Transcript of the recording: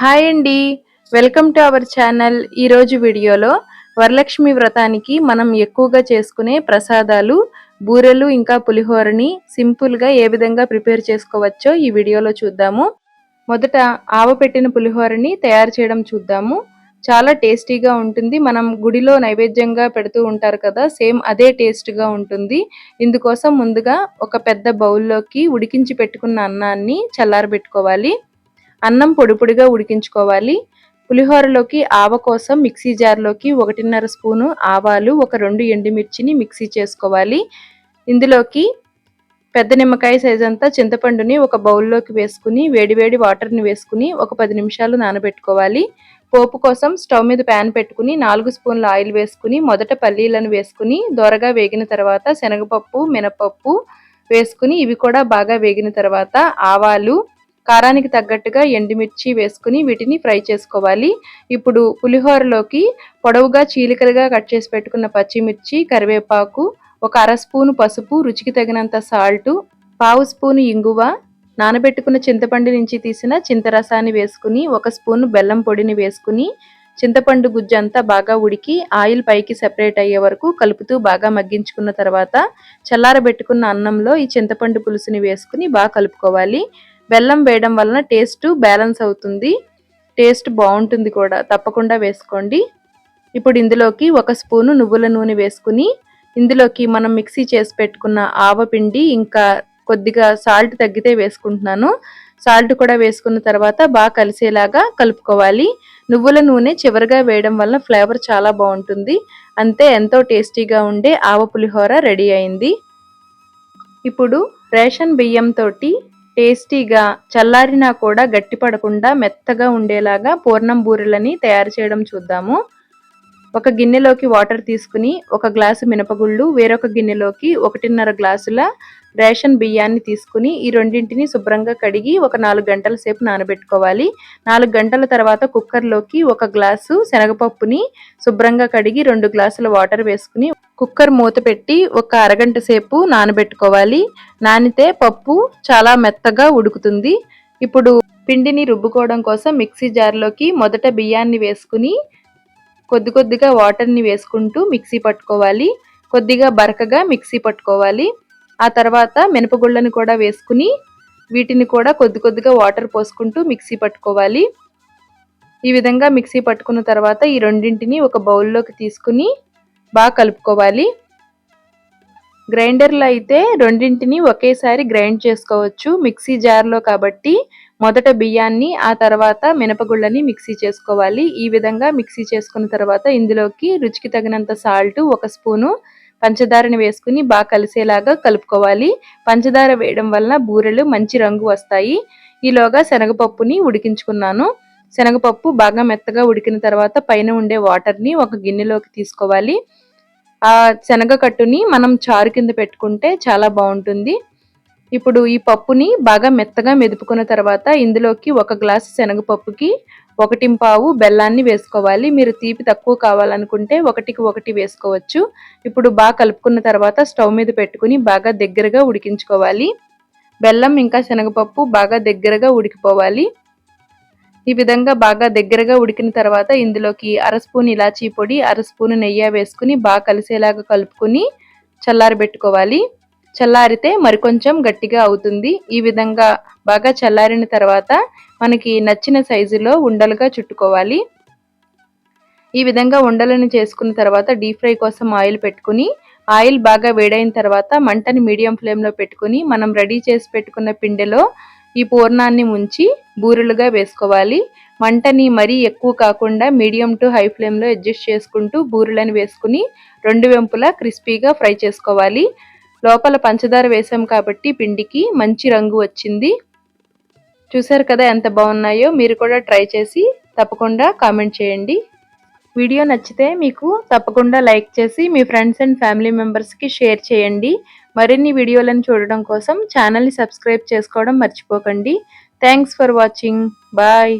Hi అండి. Welcome to our channel. ఈరోజు వీడియోలో వరలక్ష్మి వ్రతానికి మనం ఎక్కువగా చేసుకునే ప్రసాదాలు బూరెలు ఇంకా పులిహోరని సింపుల్గా ఏ విధంగా ప్రిపేర్ చేసుకోవచ్చో ఈ వీడియోలో చూద్దాము. మొదట ఆవ పెట్టిన పులిహోరని తయారు చేయడం చూద్దాము. చాలా టేస్టీగా ఉంటుంది. మనం గుడిలో నైవేద్యంగా పెడుతూ ఉంటారు కదా సేమ్ అదే టేస్ట్గా ఉంటుంది. ఇందుకోసం ముందుగా ఒక పెద్ద బౌల్లోకి ఉడికించి పెట్టుకున్న అన్నాన్ని చల్లారబెట్టుకోవాలి. అన్నం పొడి పొడిగా ఉడికించుకోవాలి. పులిహోరలోకి ఆవ కోసం మిక్సీ జార్లోకి ఒకటిన్నర స్పూను ఆవాలు ఒక రెండు ఎండుమిర్చిని మిక్సీ చేసుకోవాలి. ఇందులోకి పెద్ద నిమ్మకాయ సైజ్ అంతా చింతపండుని ఒక బౌల్లోకి వేసుకుని వేడివేడి వాటర్ని వేసుకుని ఒక పది నిమిషాలు నానబెట్టుకోవాలి. పోపు కోసం స్టవ్ మీద ప్యాన్ పెట్టుకుని నాలుగు స్పూన్ల ఆయిల్ వేసుకుని మొదట పల్లీలను వేసుకుని దోరగా వేగిన తర్వాత శనగపప్పు మినపప్పు వేసుకుని ఇవి కూడా బాగా వేగిన తర్వాత ఆవాలు కారానికి తగ్గట్టుగా ఎండుమిర్చి వేసుకుని వీటిని ఫ్రై చేసుకోవాలి. ఇప్పుడు పులిహోరలోకి పొడవుగా చీలికలుగా కట్ చేసి పెట్టుకున్న పచ్చిమిర్చి కరివేపాకు ఒక అర స్పూను పసుపు రుచికి తగినంత సాల్టు పావు స్పూను ఇంగువ నానబెట్టుకున్న చింతపండు నుంచి తీసిన చింతరసాన్ని వేసుకుని ఒక స్పూను బెల్లం పొడిని వేసుకుని చింతపండు గుజ్జు అంతా బాగా ఉడికి ఆయిల్ పైకి సెపరేట్ అయ్యే వరకు కలుపుతూ బాగా మగ్గించుకున్న తర్వాత చల్లారబెట్టుకున్న అన్నంలో ఈ చింతపండు పులుసుని వేసుకుని బాగా కలుపుకోవాలి. బెల్లం వేయడం వలన టేస్ట్ బ్యాలెన్స్ అవుతుంది. టేస్ట్ బాగుంటుంది కూడా. తప్పకుండా వేసుకోండి. ఇప్పుడు ఇందులోకి ఒక స్పూను నువ్వుల నూనె వేసుకుని ఇందులోకి మనం మిక్సీ చేసి పెట్టుకున్న ఆవపిండి ఇంకా కొద్దిగా సాల్ట్ తగ్గితే వేసుకుంటున్నాను. సాల్ట్ కూడా వేసుకున్న తర్వాత బాగా కలిసేలాగా కలుపుకోవాలి. నువ్వుల నూనె చివరిగా వేయడం వల్ల ఫ్లేవర్ చాలా బాగుంటుంది. అంతే ఎంతో టేస్టీగా ఉండే ఆవ పులిహోర రెడీ అయింది. ఇప్పుడు రేషన్ బియ్యంతో టేస్టీగా చల్లారినా కూడా గట్టిపడకుండా మెత్తగా ఉండేలాగా పూర్ణం బూరెలని తయారు చేయడం చూద్దాము. ఒక గిన్నెలోకి వాటర్ తీసుకుని ఒక గ్లాసు మినపగుళ్ళు వేరొక గిన్నెలోకి ఒకటిన్నర గ్లాసుల రేషన్ బియ్యాన్ని తీసుకుని ఈ రెండింటిని శుభ్రంగా కడిగి ఒక నాలుగు గంటల సేపు నానబెట్టుకోవాలి. నాలుగు గంటల తర్వాత కుక్కర్లోకి ఒక గ్లాసు శనగపప్పుని శుభ్రంగా కడిగి రెండు గ్లాసుల వాటర్ వేసుకుని కుక్కర్ మూత పెట్టి ఒక అరగంట సేపు నానబెట్టుకోవాలి. నానితే పప్పు చాలా మెత్తగా ఉడుకుతుంది. ఇప్పుడు పిండిని రుబ్బుకోవడం కోసం మిక్సీ జార్లోకి మొదట బియ్యాన్ని వేసుకుని కొద్ది కొద్దిగా వాటర్ని వేసుకుంటూ మిక్సీ పట్టుకోవాలి. కొద్దిగా బరకగా మిక్సీ పట్టుకోవాలి. ఆ తర్వాత మినపగుళ్ళని కూడా వేసుకుని వీటిని కూడా కొద్ది కొద్దిగా వాటర్ పోసుకుంటూ మిక్సీ పట్టుకోవాలి. ఈ విధంగా మిక్సీ పట్టుకున్న తర్వాత ఈ రెండింటిని ఒక బౌల్లోకి తీసుకుని బాగా కలుపుకోవాలి. గ్రైండర్లో అయితే రెండింటిని ఒకేసారి గ్రైండ్ చేసుకోవచ్చు. మిక్సీ జార్లో కాబట్టి మొదట బియ్యాన్ని ఆ తర్వాత మినపగుళ్ళని మిక్సీ చేసుకోవాలి. ఈ విధంగా మిక్సీ చేసుకున్న తర్వాత ఇందులోకి రుచికి తగినంత సాల్ట్ ఒక స్పూను పంచదారని వేసుకుని బాగా కలిసేలాగా కలుపుకోవాలి. పంచదార వేయడం వలన బూరెలు మంచి రంగు వస్తాయి. ఈలోగా శనగపప్పుని ఉడికించుకున్నాను. శనగపప్పు బాగా మెత్తగా ఉడికిన తర్వాత పైన ఉండే వాటర్ని ఒక గిన్నెలోకి తీసుకోవాలి. ఆ శనగ కట్టుని మనం చారు కింద పెట్టుకుంటే చాలా బాగుంటుంది. ఇప్పుడు ఈ పప్పుని బాగా మెత్తగా మెదుపుకున్న తర్వాత ఇందులోకి ఒక గ్లాస్ శనగపప్పుకి ఒకటి పావు బెల్లాన్ని వేసుకోవాలి. మీరు తీపి తక్కువ కావాలనుకుంటే ఒకటికి ఒకటి వేసుకోవచ్చు. ఇప్పుడు బాగా కలుపుకున్న తర్వాత స్టవ్ మీద పెట్టుకుని బాగా దగ్గరగా ఉడికించుకోవాలి. బెల్లం ఇంకా శనగపప్పు బాగా దగ్గరగా ఉడికిపోవాలి. ఈ విధంగా బాగా దగ్గరగా ఉడికిన తర్వాత ఇందులోకి అర స్పూన్ ఇలాచీ పొడి అర స్పూన్ నెయ్యి వేసుకుని బాగా కలిసేలాగా కలుపుకొని చల్లారబెట్టుకోవాలి చల్లారితే మరికొంచెం గట్టిగా అవుతుంది. ఈ విధంగా బాగా చల్లారిన తర్వాత మనకి నచ్చిన సైజులో ఉండలుగా చుట్టుకోవాలి. ఈ విధంగా ఉండలను చేసుకున్న తర్వాత డీప్ ఫ్రై కోసం ఆయిల్ పెట్టుకుని ఆయిల్ బాగా వేడైన తర్వాత మంటని మీడియం ఫ్లేమ్లో పెట్టుకుని మనం రెడీ చేసి పెట్టుకున్న పిండిలో ఈ పూర్ణాన్ని ముంచి బూరెలుగా వేసుకోవాలి. మంటని మరీ ఎక్కువ కాకుండా మీడియం టు హై ఫ్లేమ్లో అడ్జస్ట్ చేసుకుంటూ బూరెలను వేసుకుని రెండు వెంపులా క్రిస్పీగా ఫ్రై చేసుకోవాలి. లోపల పంచదార వేసాం కాబట్టి పిండికి మంచి రంగు వచ్చింది. చూసారు కదా ఎంత బాగున్నాయో? మీరు కూడా ట్రై చేసి తప్పకుండా కామెంట్ చేయండి. వీడియో నచ్చితే మీకు తప్పకుండా లైక్ చేసి మీ ఫ్రెండ్స్ అండ్ ఫ్యామిలీ మెంబర్స్కి షేర్ చేయండి. మరిన్ని వీడియోలను చూడడం కోసం ఛానల్ని సబ్స్క్రైబ్ చేసుకోవడం మర్చిపోకండి. Thanks for watching bye